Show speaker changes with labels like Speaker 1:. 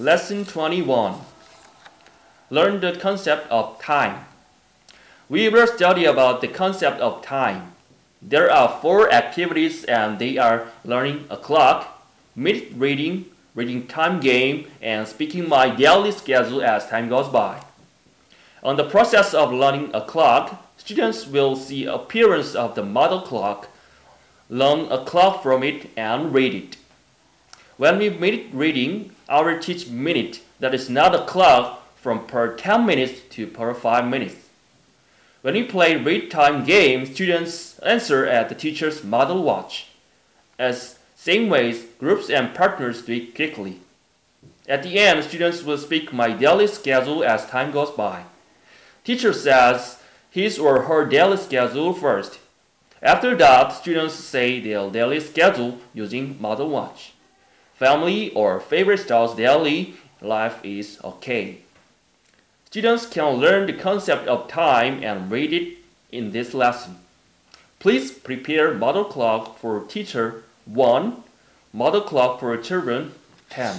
Speaker 1: Lesson 21 Learn the concept of time. We will study about the concept of time. There are four activities and they are learning a clock, minute reading, reading time game, and speaking my daily schedule as time goes by. On the process of learning a clock, students will see appearance of the model clock, learn a clock from it, and read it. When we minute reading, our teach minute that is not a clock from per 10 minutes to per 5 minutes. When we play read time game, students answer at the teacher's model watch. As same ways, groups and partners speak quickly. At the end, students will speak my daily schedule as time goes by. Teacher says his or her daily schedule first. After that, students say their daily schedule using model watch. Family or favorite star's daily life is okay. Students can learn the concept of time and read it in this lesson. Please prepare model clock for teacher 1, model clock for children 10.